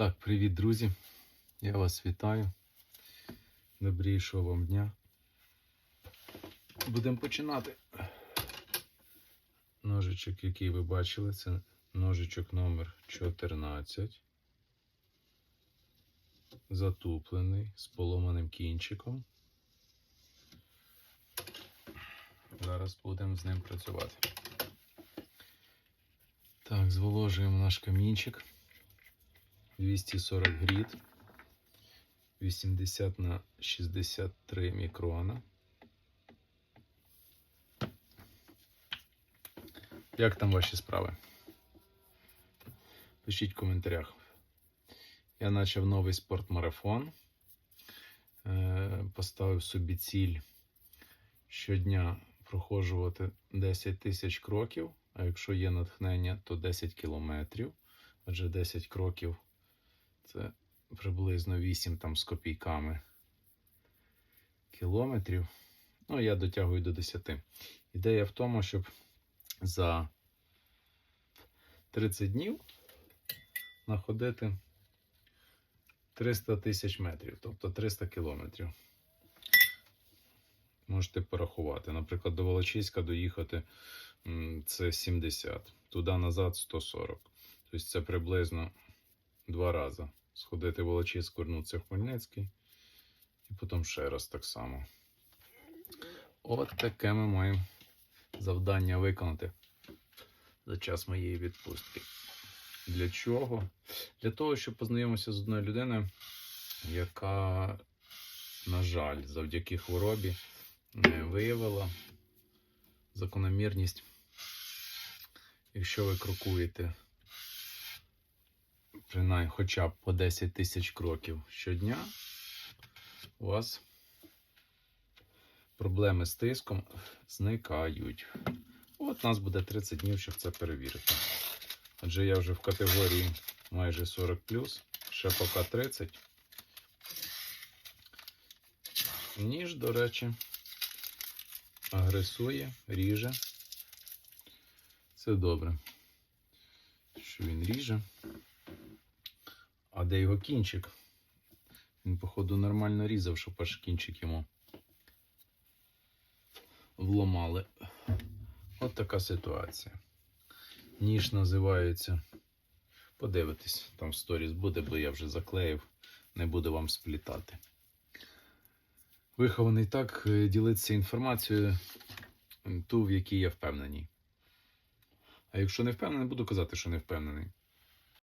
Так, привіт, друзі. Я вас вітаю. Добрішого вам дня. Будемо починати. Ножичок, який ви бачили, це ножичок номер 14. Затуплений з поломаним кінчиком. Зараз будемо з ним працювати. Так, зволожуємо наш камінчик. 240 гріт, 80 на 63 мікрона. Як там ваші справи? Пишіть в коментарях. Я почав новий спортмарафон. Е, Поставив собі ціль щодня проходжувати 10 тисяч кроків, а якщо є натхнення, то 10 кілометрів. Адже 10 кроків це приблизно 8 там з копійками кілометрів. Ну, я дотягую до 10. Ідея в тому, щоб за 30 днів находити 300 тисяч метрів, тобто 300 кілометрів. Можете порахувати. Наприклад, до Волочиська доїхати це 70, туди назад 140. Тобто це приблизно два рази. Сходити в Волочиськ, в Хмельницький. І потім ще раз так само. От таке ми маємо завдання виконати за час моєї відпустки. Для чого? Для того, щоб познайомитися з одною людиною, яка, на жаль, завдяки хворобі е, виявила закономірність. Якщо ви крокуєте принаймні хоча б по 10 тисяч кроків щодня, у вас проблеми з тиском зникають. От нас буде 30 днів, щоб це перевірити. Адже я вже в категорії майже 40 ще поки 30. Ніж, до речі, агресує, ріже. Це добре. Що він ріже. А де його кінчик? Він, походу, нормально різав, щоб аж кінчик йому вломали. От така ситуація. Ніж називається. Подивитись, там в сторіс буде, бо я вже заклеїв, не буду вам сплітати. Вихований так е, ділитися інформацією, ту, в якій я впевнений. А якщо не впевнений, буду казати, що не впевнений.